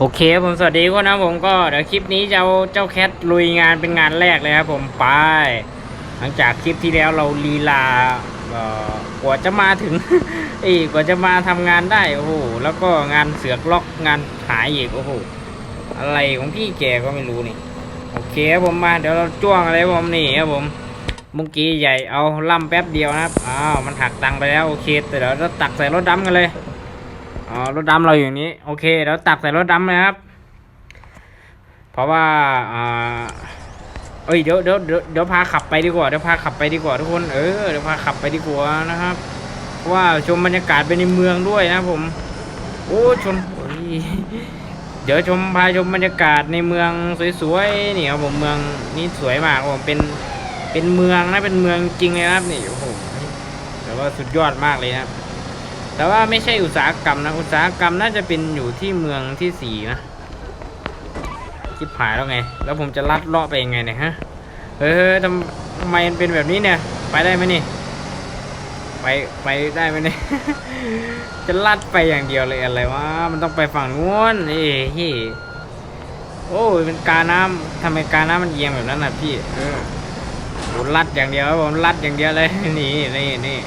โอเคผมสวัสดีทุกคนะผมก็เดี๋ยวคลิปนี้จะเอาเจ้าแคทลุยงานเป็นงานแรกเลยครับผมไป หลังจากคลิปที่แล้วเราลีลาเอ่อกว่าจะมาถึงอีกกว่าจะมาทำงานได้โอ้โหแล้วก็งานเสือกล็อกงานหายอีกโอ้โหอะไรของพี่แกก็ไม่รู้นี่โอเคครับผมมาเดี๋ยวเราจ้วงอะไรผมนี่ครับผมเมุงกี้ใหญ่เอาล่ำแป๊บเดียวนะครับอ้าวมันหักตังค์ไปแล้วโอเคแต่เดี๋ยวเราตักใส่รถดำกันเลย อ๋อรถดำเราอยู่างนี้โอเคเดี๋ยวตักใส่รถดำเลยครับ เพราะว่าอ่าเอ้ยเดี๋ยวเดี๋ยวเดี๋ยวพาขับไปดีกว่าเดี๋ยวพาขับไปดีกว่าทุกคนเออเดี๋ยวพาขับไปดีกว่านะครับเพราะว่าชมบรรยากาศไปในเมืองด้วยนะผม โอ้ชนโอ้ยเดี๋ยวชมพาชมบรรยากาศในเมืองสวยๆนี่ครับผมเมืองนี่สวยมากผมเป็นเป็นเมืองนะเป็นเมืองจริงเลยครับนี่โอ้โหแต่ว่าสุดยอดมากเลยนะครับ แต่ว่าไม่ใช่อุตสาหกรรมนะ อุตสาหกรรมน่าจะเป็นอยู่ที่เมืองที่สี่นะคิดผายแล้วไง แล้วผมจะลัดเลาะไปยังไงเนี่ยฮะเฮ้ยทำไมมันเป็นแบบนี้เนี่ย ไปได้ไหมนี่ ไปไปได้ไหมเนี่ย จะลัดไปอย่างเดียวเลยอะไรวะ มันต้องไปฝั่งนู้นเอ้ยเฮ้ยโอ้ยเป็นกาน้ำทำไมกาน้ำมันเอียงแบบนั้นน่ะพี่ เออโหลัดอย่างเดียวผมลัดอย่างเดียวเลย นี่นี่นี่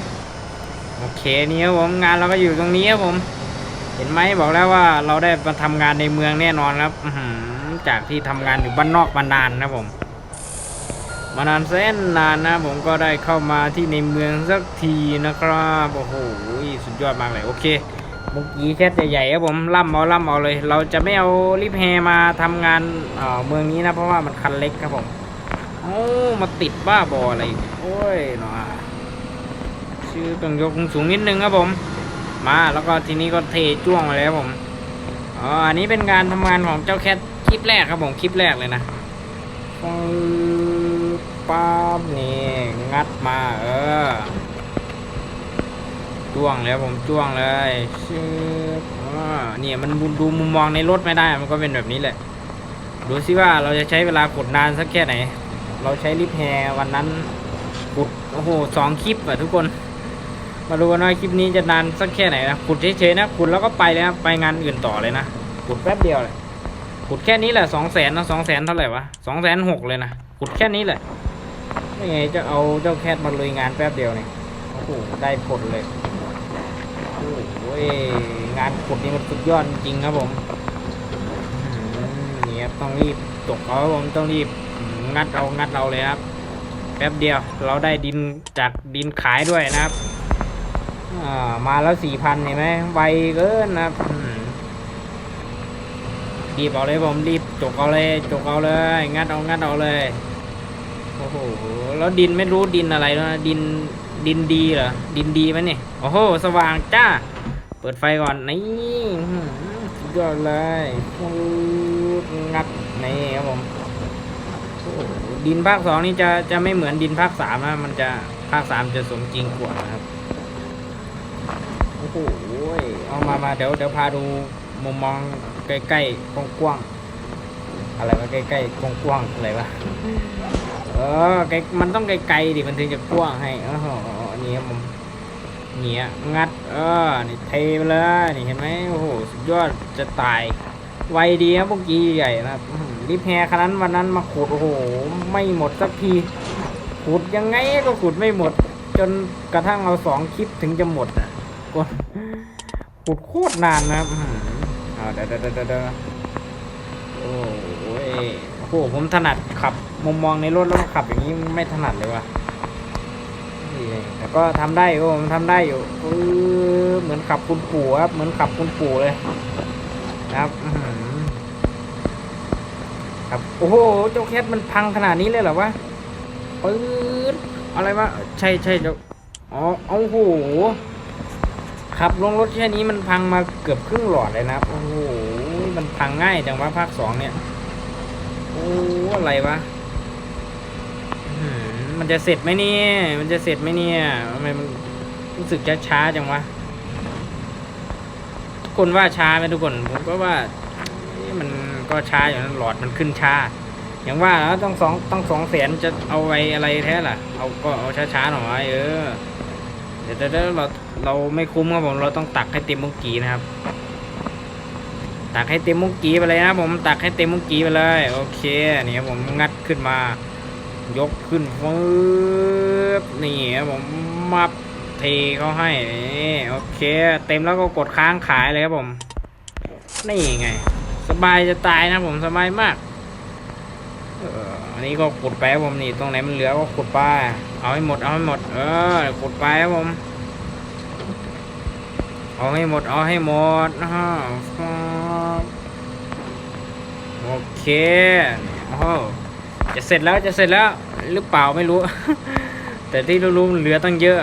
โอเคนี่ครับผมงานเราก็อยู่ตรงนี้ครับผม เห็นไหมบอกแล้วว่าเราได้มาทำงานในเมืองแน่นอนครับอืจากที่ทำงานอยู่บ้านนอกมานานนะผมมานานแสนนานนะผมก็ได้เข้ามาที่ในเมืองสักทีนะครับโอ้โหสุดยอดมากเลยโอเคเมื่อกี้แค่ใหญ่ๆครับผมล่ำเอาล่ำเอาเลย เราจะไม่เอาลิฟต์แฮมาทำงานเอ่อเมืองนี้นะเพราะว่ามันคันเล็กครับผมโอ้มาติดบ้าบออะไรโอ้ยหนอ ชื่อต้องยกสูงนิดนึงครับผม มาแล้วก็ทีนี้ก็เทจ้วงมาเลยครับผมอ๋ออันนี้เป็นการทำงานของเจ้าแคทคลิปแรกครับผมคลิปแรกเลยนะป้าบนี่งัดมาเออจ้วงเลยครับผมจ้วงเลยชื่ออ่าเนี่ยมันดูมุมมองในรถไม่ได้มันก็เป็นแบบนี้แหละดูซิว่าเราจะใช้เวลากดนานสักแค่ไหน เราใช้ลิฟแฮวันนั้นกดโอ้โหสองคลิปอะทุกคน มาดูกันว่าคลิปนี้จะนานสักแค่ไหนนะขุดเฉยๆนะขุดแล้วก็ไปเลยนะไปงานอื่นต่อเลยนะขุดแป๊บเดียวเลยขุดแค่นี้แหละสองแสนนะสองแสนเท่าไหร่วะสองแสนหกเลยนะขุดแค่นี้แหละไม่ไงจะเอาเจ้าแคทมาลุยงานแป๊บเดียวเนี่ยโอ้โหได้ผลเลยโอ้โหงานขุดนี่มันสุดยอดจริงครับผมนี่ครับต้องรีบตกเอาผมต้องรีบงัดเอางัดเอาเลยครับแป๊บเดียวเราได้ดินจากดินขายด้วยนะครับ มาแล้วสี่พันเห็นไหมไวเกินนะรีบเอาเลยผมรีบจกเอาเลยจกเอาเลย งัดเอางัดเอาเลยโอ้โหแล้วดินไม่รู้ดินอะไรแล้วนะดินดินดีเหรอดินดีไหมเนี่ยโอ้โห สว่างจ้า เปิดไฟก่อนนี่ดยอดเลยงัดนี่ครับผมดินภาคสองนี่จะจะไม่เหมือนดินภาคสามนะมันจะภาคสามจะสมจริงกว่านะครับ โอ้โหเอามามาเดี๋ยวเดี๋ยวพาดูมุมมองใกล้ๆกว้างๆอะไรวะใกล้ๆกว้างๆอะไรวะเออไกลมันต้องไกลๆดิมันถึงจะกว้างให้โอ้โหนี่ครับผมเนี่ยงัดเออนี่เทไปเลยนี่เห็นไหมโอ้โหสุดยอดจะตายไวดีครับพวกกี้ใหญ่นะครับอื้อหือรีบแฮคันนั้นวันนั้นมาขุดโอ้โหไม่หมดสักทีขุดยังไงก็ขุดไม่หมด จนกระทั่งเอาสองคลิปถึงจะหมดอะ กดขุดโคตรนานนะครับอื้อเอาเดี๋ยวเดี๋ยวเดี๋ยวโอ้โหโอ้โหผมถนัดขับมุมมองในรถแล้วขับอย่างนี้ไม่ถนัดเลยว่ะแต่ก็ทำได้โอ้ผมทำได้อยู่เออเหมือนขับคุณปู่ครับ เหมือนขับคุณปู่เลยครับอือหือครับโอ้โหเจ้าแคทมันพังขนาดนี้เลยเหรอวะปื๊ดอะไรวะใช่ใช่เจ้าอ๋อโอ้โห ขับลงรถแค่นี้มันพังมาเกือบครึ่งหลอดเลยนะโอ้โหมันพังง่ายจังวะภาคสองเนี่ยโอ้อะไรวะมันจะเสร็จไหมเนี่ย มันจะเสร็จไหมเนี่ยทำไมมันรู้สึกช้าๆจังวะทุกคนว่าช้าไหมทุกคนผมก็ว่ามันก็ช้าอยู่นะหลอดมันขึ้นช้าอย่างว่าแล้วต้องสองต้องสองแสนจะเอาไว้อะไรแท้ล่ะ เอาก็เอาช้าๆหน่อยเออ เดี๋ยวเดี๋ยวเดี๋ยวเรา เราไม่คุ้มครับผมเราต้องตักให้เต็มมุกกีนะครับ ตักให้เต็มมุกกีไปเลยนะผมตักให้เต็มมุกกีไปเลย โอเคนี่ครับผมงัดขึ้นมา ยกขึ้นฟืบนี่ครับผมมับเทเขาให้นี่โอเค เต็มแล้วก็กดค้างขายเลยครับผมนี่ไง สบายจะตายนะผมสบายมากอออันนี้ก็ขุดไปครับผมนี่ตรงไหนมันเหลือก็ขุดไป เอาให้หมดเอาให้หมด เออขุดไปครับผม เอาให้หมด เอาให้หมดนะฮะโอเคโอ้จะเสร็จแล้วจะเสร็จแล้ว หรือเปล่าไม่รู้ แต่ที่รู้ๆเหลือตั้งเยอะ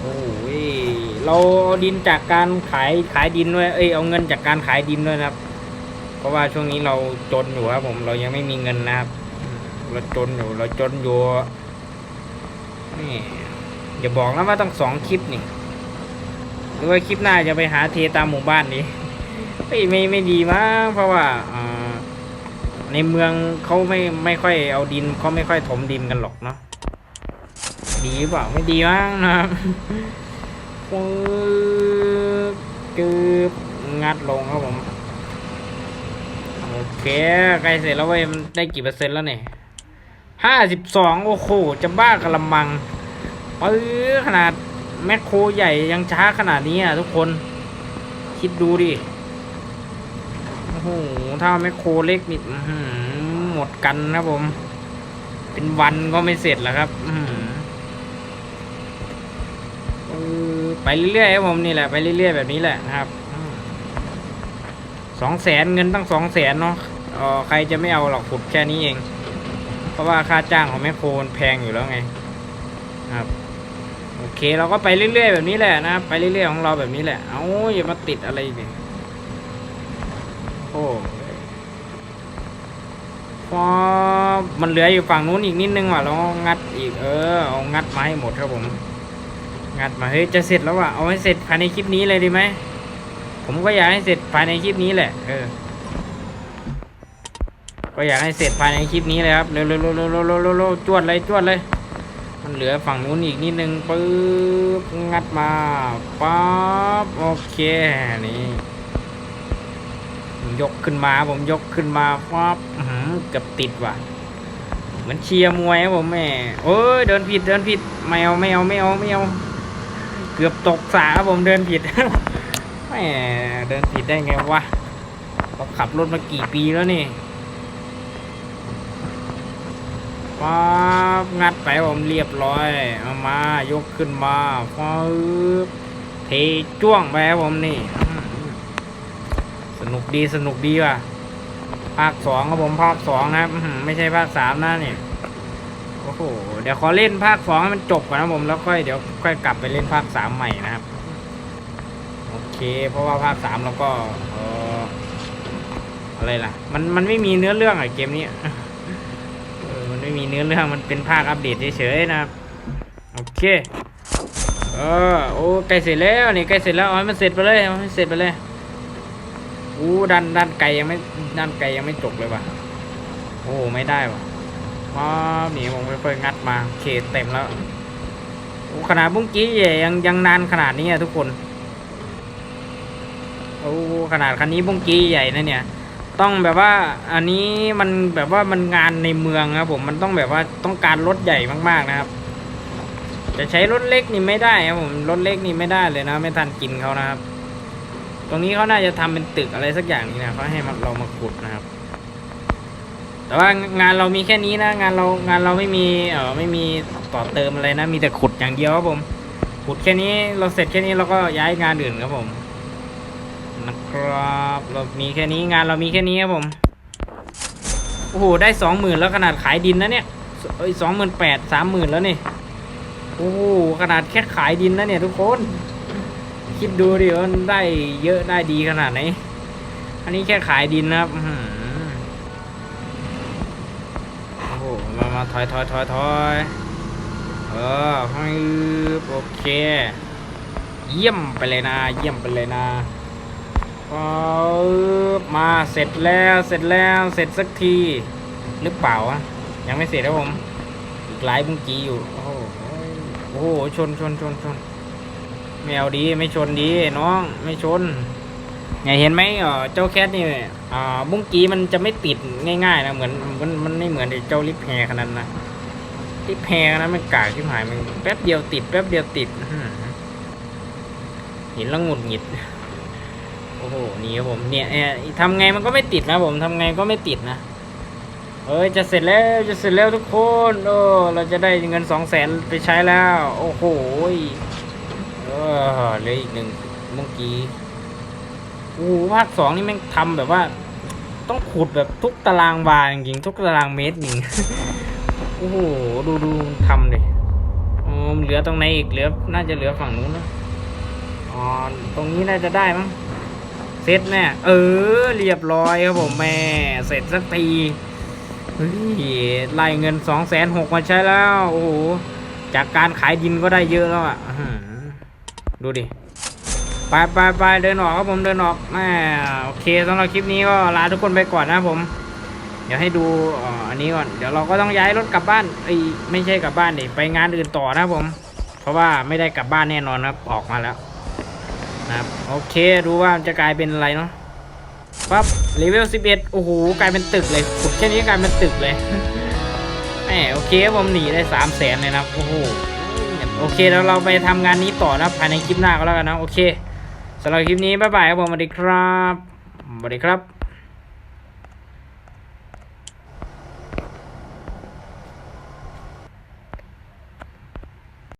โอ้ยเราเอาดินจากการขายขายดินด้วย เอ้ยเอาเงินจากการขายดินด้วยนะครับ เพราะว่าช่วงนี้เราจนอยู่ครับผมเรายังไม่มีเงินนะครับ เราจนอยู่ เราจนอยู่นี่ อย่าบอกนะว่าต้องสองคลิปนี่หรือว่าคลิปหน้าจะไปหาเทตามหมู่บ้านนี้ไม่ไม่ไม่ดีมั้งเพราะว่าในเมืองเขาไม่ไม่ค่อยเอาดินเขาไม่ค่อยถมดินกันหรอกเนาะดีหรือเปล่าไม่ดีมั้งนะครับปึ๊บจืบงัดลงครับผมโอเคใกล้เสร็จแล้วเว้ยมันได้กี่เปอร์เซ็นต์แล้วเนี่ยห้าสิบสองโอ้โหจะบ้ากระมัง ปื้อขนาดแมคโครใหญ่ยังช้าขนาดนี้อะทุกคน คิดดูดิ โอ้โห ถ้าแมคโครเล็กนี่อื้อหือหมดกันนะผม เป็นวันก็ไม่เสร็จแล้วครับไปเรื่อยๆผมนี่แหละไปเรื่อยๆแบบนี้แหละนะครับสองแสนเงินตั้งสองแสนเนาะออใครจะไม่เอาหรอกขุดแค่นี้เอง เพราะว่าค่าจ้างของแมคโครแพงอยู่แล้วไงครับ โอเคเราก็ไปเรื่อย ๆ แบบนี้แหละนะไปเรื่อยๆของเราแบบนี้แหละ เอาอย่ามาติดอะไรเนี่ยโอ้พอมันเหลืออยู่ฝั่งนู้นอีกนิดนึงว่ะเรางัดอีกเออเอางัดมาให้หมดครับผม งัดมาเฮ้ยจะเสร็จแล้วว่ะเอาให้เสร็จภายในคลิปนี้เลยดีไหมผมก็อยากให้เสร็จภายในคลิปนี้แหละเออก็อยากให้เสร็จภายในคลิปนี้เลยครับเร็วๆๆๆๆๆๆจวดเลยจวดเลย มันเหลือฝั่งนู้นอีกนิดนึงปึ๊บงัดมาป๊บโอเคนี่ผมยกขึ้นมาผมยกขึ้นมาป๊บอื้อหือเกือบติดว่ะเหมือนเชียร์มวยผมแม่โอ้ยเดินผิดเดินผิดไม่เอาไม่เอาไม่เอาไม่เอาเกือบตกสาบผมเดินผิดแม่เดินผิดได้ไงวะเราขับรถมากี่ปีแล้วนี่ ป๊าบงัดไปผมเรียบร้อยเอามายกขึ้นมาป๊บเทจ้วงไปผมนี่ สนุกดีสนุกดีว่ะ ภาคสองครับผมภาคสองนะครับไม่ใช่ภาคสามนะนี่ยโอ้โหเดี๋ยวขอเล่นภาคสองให้มันจบก่อนนะผมแล้วค่อยเดี๋ยวค่อยกลับไปเล่นภาคสามใหม่นะครับโอเค เพราะว่าภาคสามเราก็อะไรล่ะ มันมันไม่มีเนื้อเรื่องอะเกมนี้ ไม่มีเนื้อเรื่องมันเป็นภาคอัปเดตเฉยๆนะครับโอเคเออโอ้ใกล้เสร็จแล้วนี่ใกล้เสร็จแล้วเอาให้มันเสร็จไปเลยเอาให้เสร็จไปเลยอู้ด้านด้านไกลยังไม่ด้านไกลยังไม่จบเลยว่ะโอ้ไม่ได้ว่ะว้าหนีผมค่อยๆงัดมาโอเคเต็มแล้วโอ้ขนาดบุ้งกี้ใหญ่ยังยังนานขนาดนี้อะทุกคนโอ้ขนาดคันนี้บุ้งกี้ใหญ่นะเนี่ย ต้องแบบว่าอันนี้มันแบบว่ามันงานในเมืองครับผมมันต้องแบบว่าต้องการรถใหญ่มากๆนะครับ จะใช้รถเล็กนี่ไม่ได้ครับผมรถเล็กนี่ไม่ได้เลยนะ ไม่ทันกินเขานะครับ ตรงนี้เขาน่าจะทำเป็นตึกอะไรสักอย่างนี้นะเขาให้เรามาขุดนะครับ แต่ว่างานเรามีแค่นี้นะ งานเรางานเราไม่มีเออไม่มีต่อเติมอะไรนะ มีแต่ขุดอย่างเดียวครับผมขุดแค่นี้เราเสร็จแค่นี้เราก็ย้ายงานอื่นครับผม นะครับเรามีแค่นี้งานเรามีแค่นี้ครับผมโอ้โหได้สองหมื่นแล้วขนาดขายดินนะเนี่ยเอ้ยสองหมื่นแปดสามหมื่นแล้วนี่โอ้โหขนาดแค่ขายดินนะเนี่ยทุกคน คิดดูดิว่าได้เยอะได้ดีขนาดไหนอันนี้แค่ขายดินนะครับโอ้โหมามาถอยถอยถอยถอยเออให้โอเค เยี่ยมไปเลยนะ เยี่ยมไปเลยนะ มาเสร็จแล้วเสร็จแล้วเสร็จสักทีหรือเปล่าวะยังไม่เสร็จครับผมอีกหลายบุ้งกีอยู่ โอ้โหโอ้โหชนชนชนชนไม่เอาดีไม่ชนดีน้องไม่ชนเนี่ยเห็นไหมเออเจ้าแคทนี่อ่บุ้งกี้มันจะไม่ติดง่ายๆนะเหมือนมันมันไม่เหมือนเจ้าลิปแฮร์ขนาดนั้นนะลิปแฮร์นะมันกากที่หายมันแป๊บเดียวติดแป๊บเดียวติดหือเห็นแล้วหงุดหงิด อ้โหนี่ครับผมเนี่ยเนี่ยทำไงมันก็ไม่ติดนะผมทำไงก็ไม่ติดนะเอ้ยจะเสร็จแล้วจะเสร็จแล้วทุกคนโอ้เราจะได้เงินสองแสนไปใช้แล้ว โอ้โหเออเลยอีกหนึ่งเมื่อกี้โอ้โหภาคสองนี่แม่งทำแบบว่า ต้องขุดแบบทุกตารางวาจริงทุกตารางเมตรจริงโอ้โหดูดูทำเลยอ๋อเหลือตรงไหนอีกเหลือ น่าจะเหลือฝั่งนู้นนะอ๋อตรงนี้น่าจะได้มั้ง เสร็จแน่เออ เรียบร้อยครับผมแม่เสร็จสักทีเฮ้ยไล่เงินสองแสนหกมาใช้แล้ว โอ้โห จากการขายดินก็ได้เยอะแล้วอะดูดิไปไปไปเดินออกครับผมเดินออกแม่โอเคสำหรับคลิปนี้ก็ลาทุกคนไปก่อนนะผม เดี๋ยวให้ดูอ,อันนี้ก่อน เดี๋ยวเราก็ต้องย้ายรถกลับบ้านเอ้ไม่ใช่กลับบ้านดิไปงานอื่นต่อนะผม เพราะว่าไม่ได้กลับบ้านแน่นอนครับออกมาแล้ว นะครับโอเคดูว่ามันจะกลายเป็นอะไรเนาะปั๊บเลเวล11 โอ้โหกลายเป็นตึกเลยขุดแค่นี้กลายเป็นตึกเลยแหมโอเคผมหนีได้สามแสนเลยนะโอ้โหโอเคแล้วเราไปทำงานนี้ต่อนะภายในคลิปหน้าก็แล้วกันนะโอเคสำหรับคลิปนี้บ๊ายบายครับผมสวัสดีครับสวัสดีครับ